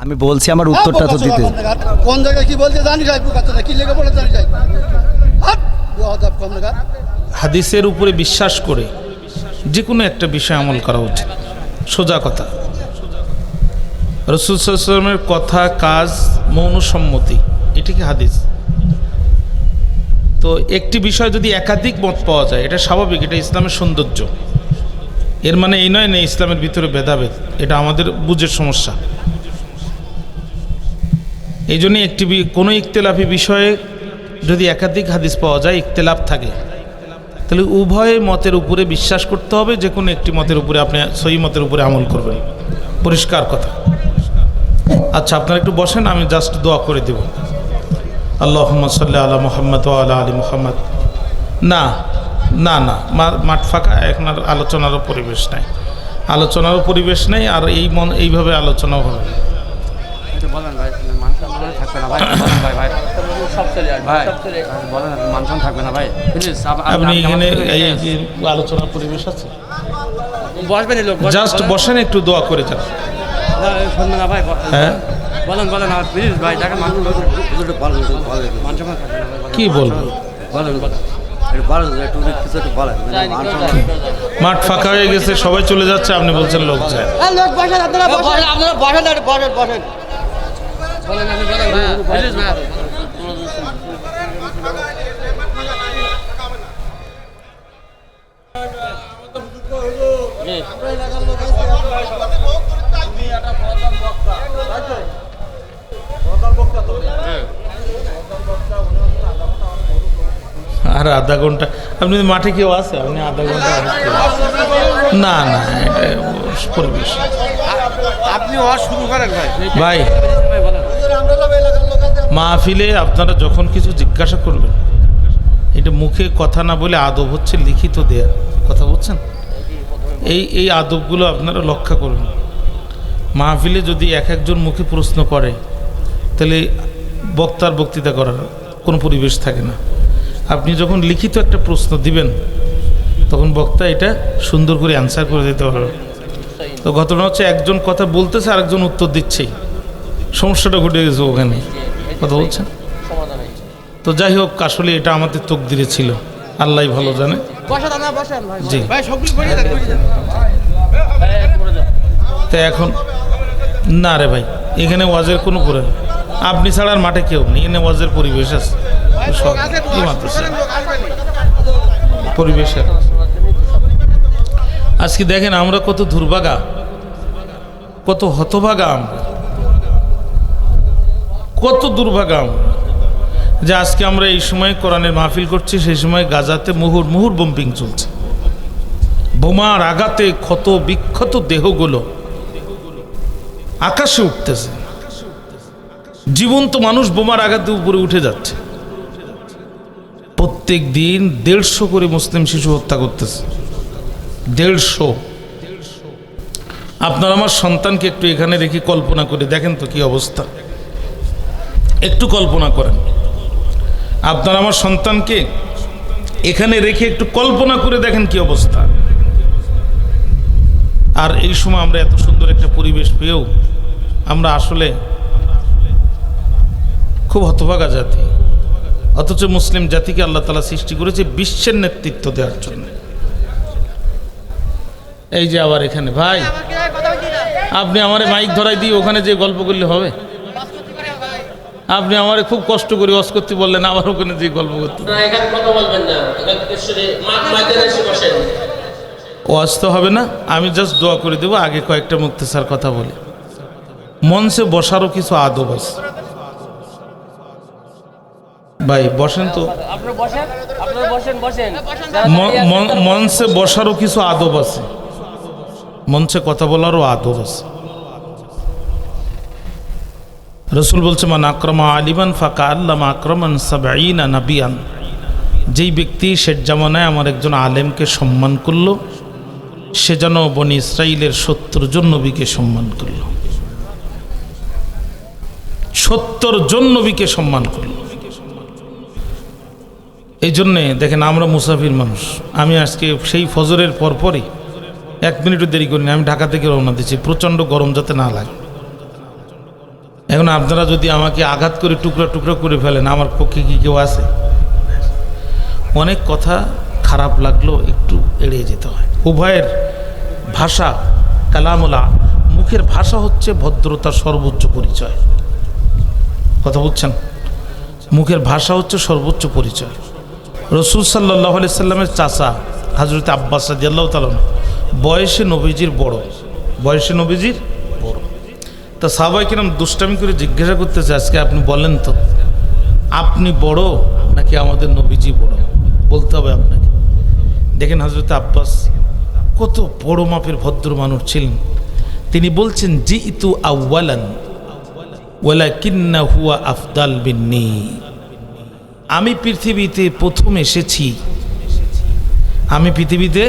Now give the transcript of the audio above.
আমি বলছি আমার উত্তরটা তো দিতে। কোন জায়গায় কি বলছে জানি যাই কি লেগে পড়ে জানি যাই হাদিসের উপরে বিশ্বাস করে যে কোনো একটা বিষয় আমল করা উচিত। সোজা কথা। রসুলের কথা কাজ মৌন সম্মতি এটি কি হাদিস? তো একটি বিষয় যদি একাধিক মত পাওয়া যায় এটা স্বাভাবিক এটা ইসলামের সৌন্দর্য। এর মানে এই নয় না ইসলামের ভিতরে ভেদাভেদ এটা আমাদের বুঝের সমস্যা। এই জন্য একটি কোনো ইখতলাফি বিষয়ে যদি একাধিক হাদিস পাওয়া যায়, ইখতলাফ থাকে। তাহলে উভয় মতের উপরে বিশ্বাস করতে হবে, যে কোনো একটি মতের উপরে আপনি সহি মতের উপরে আমল করবেন। পরিষ্কার কথা। আচ্ছা আপনারা একটু বসেন, আমি জাস্ট দোয়া করে দেব। আল্লাহ সাল্লাহ আলা মোহাম্মদ ও আলা মোহাম্মদ। না না না মাঠ ফাঁকা, এখন আর আলোচনারও পরিবেশ নাই। আলোচনারও পরিবেশ নেই, আর এই মন, এইভাবে আলোচনাও হবে না। একটু বলেন ভাই মানসান মনে থাকবে না ভাই বলেন ভাই ভাই। ভাই বলেন মানসান থাকবে না ভাই। প্লিজ আপনি এখানে এই যে আলোচনার পরিবেশ আছে? বসবেন লোক জাস্ট বসেন একটু দোয়া করে যান। শুনবে না ভাই হ্যাঁ? বলেন বলেন প্লিজ ভাই দেখেন মানসান মানসান থাকবে না কি বলব? বলেন বলেন। একটু বলেন মাঠ ফাঁকা হয়ে গেছে সবাই চলে যাচ্ছে আপনি বলছেন লোক যায়। বসেন আপনারা বসেন। আপনারা বসেন বসেন বসেন বলেন আপনি বলেন প্লিজ ভাই আর আধা ঘণ্টা। আপনি মাঠে কেউ আছে? আপনি আধা ঘণ্টা না না এটা পরিবেশ। আপনি শুরু করেন ভাই। ভাই মাহফিলে আপনারা যখন কিছু জিজ্ঞাসা করবেন, এটা মুখে কথা না বলে আদব হচ্ছে লিখিত দেয়া। কথা বলছেন? এই এই আদবগুলো আপনারা লক্ষ্য করবেন মাহফিলে যদি এক একজন মুখে প্রশ্ন করে, তাহলে বক্তার বক্তৃতা করার কোনো পরিবেশ থাকে না। আপনি যখন লিখিত একটা প্রশ্ন দিবেন, তখন বক্তা এটা সুন্দর করে অ্যান্সার করে দিতে পারবে। তো ঘটনা হচ্ছে একজন কথা বলতেছে, আরেকজন উত্তর দিচ্ছেই। সমস্যাটা ঘটে গেছে ওখানে। কথা বলছেন? তো যাই হোক আসলে এটা আমাদের তকদিরে ছিল। আল্লাহ ভালো জানে। জি। তো এখন না রে ভাই এখানে ওয়াজের কোনো করে আপনি ছাড়ার মাঠে কেউ নেই এখানে ওয়াজের পরিবেশ আছে? পরিবেশের আজকে দেখেন আমরা কত দুর্ভাগা কত হতভাগা আমরা। কত দুর্ভাগা আমরা যে আজকে আমরা এই সময় কোরআনের মাহফিল করছি, সেই সময় গাজাতে মুহুর মুহুর বম্পিং চলছে। বোমার আঘাতে ক্ষত বিক্ষত দেহগুলো আকাশে উঠতেছে। জীবন্ত মানুষ বোমার আঘাতে উপরে উঠে যাচ্ছে। প্রত্যেক দিন দেড়শো করে মুসলিম শিশু হত্যা করতেছে। দেড়শো। আপনার আমার সন্তানকে একটু এখানে রেখে কল্পনা করে দেখেন তো কি অবস্থা। একটু কল্পনা করেন। আপনার আমার সন্তানকে এখানে রেখে একটু কল্পনা করে দেখেন কি অবস্থা। আর এই সময় আমরা এত সুন্দর একটা পরিবেশ পেয়েও আমরা আসলে খুব হতভাগা জাতি। অথচ মুসলিম জাতিকে আল্লাহ তালা সৃষ্টি করেছে বিশ্বের নেতৃত্ব দেওয়ার জন্য। এই যে আবার এখানে ভাই আপনি আমারে মাইক ধরাই দিয়ে ওখানে যে গল্প করলে হবে। আপনি আমারে খুব কষ্ট করে অস করতে বললেন আবার ওখানে যে গল্প করতে। ওয়াজ তো হবে না আমি জাস্ট দোয়া করে দেবো আগে কয়েকটা মুক্তেসার কথা বলি। মঞ্চে বসারও কিছু আদব আছে। ভাই বসেন তো। মঞ্চে বসারও কিছু আদব আছে। মঞ্চে কথা বলারও আদব আছে। রসুল বলছে, মান আক্রমা আলিমান ফাঁকা আল্লামা আক্রমান সাবাইনা নাবিয়ান। যেই ব্যক্তি শেষ জামানায় আমার একজন আলেমকে সম্মান করল, সে যেন বনি ইসরায়েলের সত্তর জন নবীকে সম্মান করল। সত্তর জন নবীকে সম্মান করল। এই জন্যে দেখেন, আমরা মুসাফির মানুষ। আমি আজকে সেই ফজরের পরপরই এক মিনিটও দেরি করিনি, আমি ঢাকা থেকে রওনা দিচ্ছি প্রচণ্ড গরম যাতে না লাগে। এখন আপনারা যদি আমাকে আঘাত করে টুকরা টুকরা করে ফেলেন, আমার পক্ষে কি কেউ আছে? অনেক কথা খারাপ লাগল, একটু এড়িয়ে যেতে হয়। উভয়ের ভাষা কালামুলা, মুখের ভাষা হচ্ছে ভদ্রতার সর্বোচ্চ পরিচয়। কথা বুঝছেন? মুখের ভাষা হচ্ছে সর্বোচ্চ পরিচয়। রসুল সাল্লাহ আলি সাল্লামের চাচা হাজরত আব্বাস বয়সে নবীজির বড়। বয়সে নবীজির তা সাহবাই কিরম দুষ্টামি করে জিজ্ঞাসা করতেছে, আজকে আপনি বলেন তো। আপনি বড় নাকি আমাদের নবীজি বড়? বলতে হবে আপনাকে। দেখেন হজরত আব্বাস কত বড় মাপের ভদ্র মানুষ ছিলেন। তিনি বলছেন জি ইতু আউ্বালান হুয়া আফদাল বিন্নি। আমি পৃথিবীতে প্রথম এসেছি। আমি পৃথিবীতে